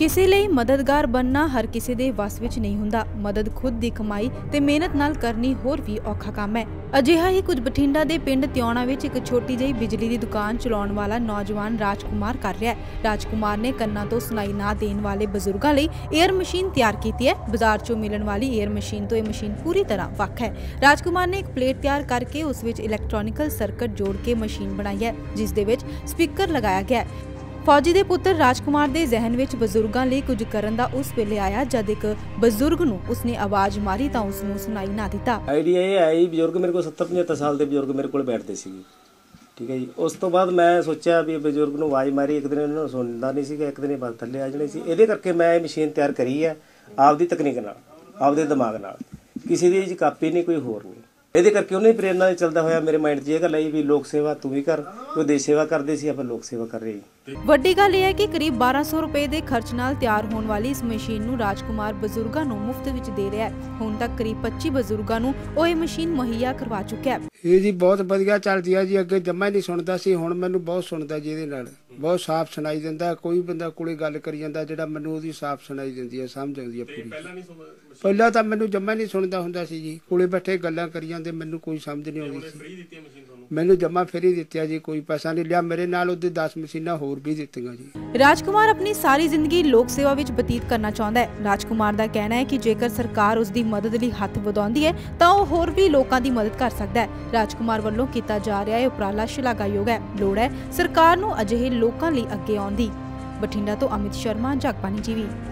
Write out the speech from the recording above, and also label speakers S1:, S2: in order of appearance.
S1: ਕਿਸੇ ਲਈ ਮਦਦਗਾਰ ਬੰਨਣਾ ਹਰ ਕਿਸੇ ਦੇ ਵੱਸ ਵਿੱਚ ਨਹੀਂ ਹੁੰਦਾ। ਮਦਦ ਖੁਦ ਦੀ ਕਮਾਈ ਤੇ ਮਿਹਨਤ ਨਾਲ ਕਰਨੀ ਹੋਰ ਵੀ ਔਖਾ ਕੰਮ ਹੈ। ਅਜਿਹਾ ਹੀ ਕੁਝ ਬਠਿੰਡਾ ਦੇ ਪਿੰਡ ਤਿਉਣਾ ਵਿੱਚ ਇੱਕ ਛੋਟੀ ਜਿਹੀ ਬਿਜਲੀ ਦੀ ਦੁਕਾਨ ਚਲਾਉਣ ਵਾਲਾ ਨੌਜਵਾਨ ਰਾਜਕੁਮਾਰ ਕਰ ਰਿਹਾ ਹੈ। ਰਾਜਕੁਮਾਰ ਨੇ ਕੰਨਾਂ ਤੋਂ ਸੁਣਾਈ ਨਾ ਦੇਣ ਵਾਲੇ ਬਜ਼ੁਰਗਾਂ ਲਈ 에ਅਰ ਮਸ਼ੀਨ ਤਿਆਰ ਕੀਤੀ ਹੈ। ਬਾਜ਼ਾਰ 'ਚੋਂ ਮਿਲਣ ਵਾਲੀ 에ਅਰ ਮਸ਼ੀਨ ਤੋਂ ਇਹ ਮਸ਼ੀਨ ਪੂਰੀ ਤਰ੍ਹਾਂ ਵੱਖ ਹੈ। ਰਾਜਕੁਮਾਰ ਨੇ ਇੱਕ ਪਲੇਟ ਤਿਆਰ ਕਰਕੇ ਉਸ ਵਿੱਚ ਇਲੈਕਟ੍ਰੋਨਿਕਲ ਸਰਕਟ ਜੋੜ ਕੇ ਮਸ਼ੀਨ ਬਣਾਈ ਹੈ, ਜਿਸ ਦੇ ਵਿੱਚ ਸਪੀਕਰ ਲਗਾਇਆ ਗਿਆ ਹੈ। ਫੌਜੀ ਦੇ ਪੁੱਤਰ ਰਾਜਕੁਮਾਰ ਦੇ ਜ਼ਿਹਨ ਵਿੱਚ ਬਜ਼ੁਰਗਾਂ ਲਈ ਕੁਝ ਕਰਨ ਦਾ ਉਸ ਵੇਲੇ ਆਇਆ, ਜਦ ਇੱਕ ਬਜ਼ੁਰਗ ਨੂੰ ਉਸਨੇ ਆਵਾਜ਼ ਮਾਰੀ ਤਾਂ ਉਸ ਨੂੰ ਸੁਣਾਈ ਨਾ ਦਿੱਤਾ।
S2: ਆਈਡੀਆ ਇਹ ਆਈ ਬਜ਼ੁਰਗ ਮੇਰੇ ਕੋਲ 70 75 ਸਾਲ ਦੇ ਬਜ਼ੁਰਗ ਮੇਰੇ ਕੋਲ ਬੈਠਦੇ ਸੀ ਠੀਕ ਹੈ ਜੀ। ਉਸ ਤੋਂ ਬਾਅਦ ਮੈਂ ਸੋਚਿਆ ਵੀ ਬਜ਼ੁਰਗ ਨੂੰ ਆਵਾਜ਼ ਮਾਰੀ, ਇੱਕ ਦਿਨ ਉਹਨਾਂ ਨੂੰ ਸੁਣਦਾ ਨਹੀਂ ਸੀਗਾ, ਇੱਕ ਦਿਨ ਇਹ ਥੱਲੇ ਆ ਜਾਣੇ ਸੀ। ਇਹਦੇ ਕਰਕੇ ਮੈਂ ਇਹ ਮਸ਼ੀਨ ਤਿਆਰ ਕਰੀ ਹੈ ਆਪਦੀ ਤਕਨੀਕ ਨਾਲ, ਆਪਦੇ ਦਿਮਾਗ ਨਾਲ। ਕਿਸੇ ਦੀ ਕਾਪੀ ਨਹੀਂ, ਕੋਈ ਹੋਰ ਨਹੀਂ। ਇਹਦੇ ਕਰਕੇ ਉਹਨੇ ਪ੍ਰੇਰਨਾ ਨਾਲ ਚੱਲਦਾ ਹੋਇਆ ਮੇਰੇ ਮਾਈਂਡ 'ਚ ਇਹ ਗੱਲ ਆਈ ਵੀ ਲੋਕ ਸੇਵਾ ਤੂੰ ਵੀ ਕਰ ਉਹ ਦੇਸ਼ ਸੇਵਾ ਕਰਦੇ ਸੀ ਆਪਾਂ ਲੋਕ ਸੇਵਾ ਕਰ ਰਹੇ ਜੀ
S1: ਵੱਡੀ ਗੱਲ ਇਹ ਹੈ ਕਿ ਕਰੀਬ 1200 ਰੁਪਏ ਦੇ ਖਰਚ ਨਾਲ ਤਿਆਰ ਹੋਣ ਵਾਲੀ ਇਸ ਮਸ਼ੀਨ ਨੂੰ ਰਾਜਕੁਮਾਰ ਬਜ਼ੁਰਗਾਂ ਨੂੰ ਮੁਫਤ ਵਿੱਚ ਦੇ ਰਿਹਾ ਹੈ। ਹੁਣ ਤੱਕ ਕਰੀਬ 25 ਬਜ਼ੁਰਗਾਂ ਨੂੰ ਉਹ ਇਹ ਮਸ਼ੀਨ ਮੁਹੱਈਆ ਕਰਵਾ ਚੁੱਕਿਆ ਹੈ।
S3: ਇਹ ਜੀ ਬਹੁਤ ਵਧੀਆ ਚੱਲਦੀ ਆ ਜੀ ਅੱਗੇ ਜਮਾ ਨਹੀਂ ਸੁਣਦਾ ਸੀ ਹੁਣ ਮੈਨੂੰ ਬਹੁਤ ਸੁਣਦਾ ਜੀ ਇਹਦੇ ਨਾਲ। ਬਹੁਤ ਸਾਫ਼ ਸੁਣਾਈ ਦਿੰਦਾ ਕੋਈ ਬੰਦਾ ਕੋਲੇ ਗੱਲ ਕਰੀ ਜਾਂਦਾ ਜਿਹੜਾ ਮੈਨੂੰ ਉਹਦੀ ਸਾਫ਼ ਸੁਣਾਈ ਦਿੰਦੀ ਹੈ ਸਮਝ ਆਉਂਦੀ ਹੈ ਪੂਰੀ। ਪਹਿਲਾਂ ਤਾਂ ਮੈਨੂੰ ਜਮਾ ਨਹੀਂ ਸੁਣਦਾ ਹੁੰਦਾ ਸੀ ਜੀ ਕੋਲੇ ਬੈਠੇ ਗੱਲਾਂ ਕਰੀ ਜਾਂਦੇ ਮੈਨੂੰ ਕੋਈ ਸਮਝ ਨਹੀਂ ਆਉਂਦੀ ਸੀ। ਮੈਨੂੰ ਜਮਾ ਫਰੀ ਦਿੱਤਿਆ ਜੀ, ਕੋਈ ਪੈਸਾ ਨਹੀਂ ਲਿਆ। ਮੇਰੇ ਨਾਲ ਉਹਦੇ 10 ਮਸ਼ੀਨਾਂ ਹੋਰ ਵੀ ਦਿੱਤੀਆਂ ਜੀ।
S1: ਰਾਜਕੁਮਾਰ ਆਪਣੀ ਸਾਰੀ ਜ਼ਿੰਦਗੀ ਲੋਕ ਸੇਵਾ ਵਿੱਚ ਬਤੀਤ ਕਰਨਾ ਚਾਹੁੰਦਾ ਹੈ। ਰਾਜਕੁਮਾਰ ਦਾ ਕਹਿਣਾ ਹੈ ਕਿ ਜੇਕਰ ਸਰਕਾਰ ਉਸ ਦੀ ਮਦਦ ਲਈ ਹੱਥ ਵਧਾਉਂਦੀ ਹੈ, ਤਾਂ ਉਹ ਹੋਰ ਵੀ ਲੋਕਾਂ ਦੀ ਮਦਦ ਕਰ ਸਕਦਾ ਹੈ। ਰਾਜਕੁਮਾਰ ਵੱਲੋਂ ਕੀਤਾ ਜਾ ਰਿਹਾ ਇਹ ਉਪਰਾਲਾ ਸ਼ਲਾਘਾਯੋਗ ਹੈ। ਲੋੜ ਹੈ ਸਰਕਾਰ ਨੂੰ ਅਜਿਹੇ ਲੋਕਾਂ ਲਈ ਅੱਗੇ ਆਉਣ ਦੀ। ਬਠਿੰਡਾ ਤੋਂ ਅਮਿਤ ਸ਼ਰਮਾ ਜਗਬਾਨੀ ਟੀਵੀ।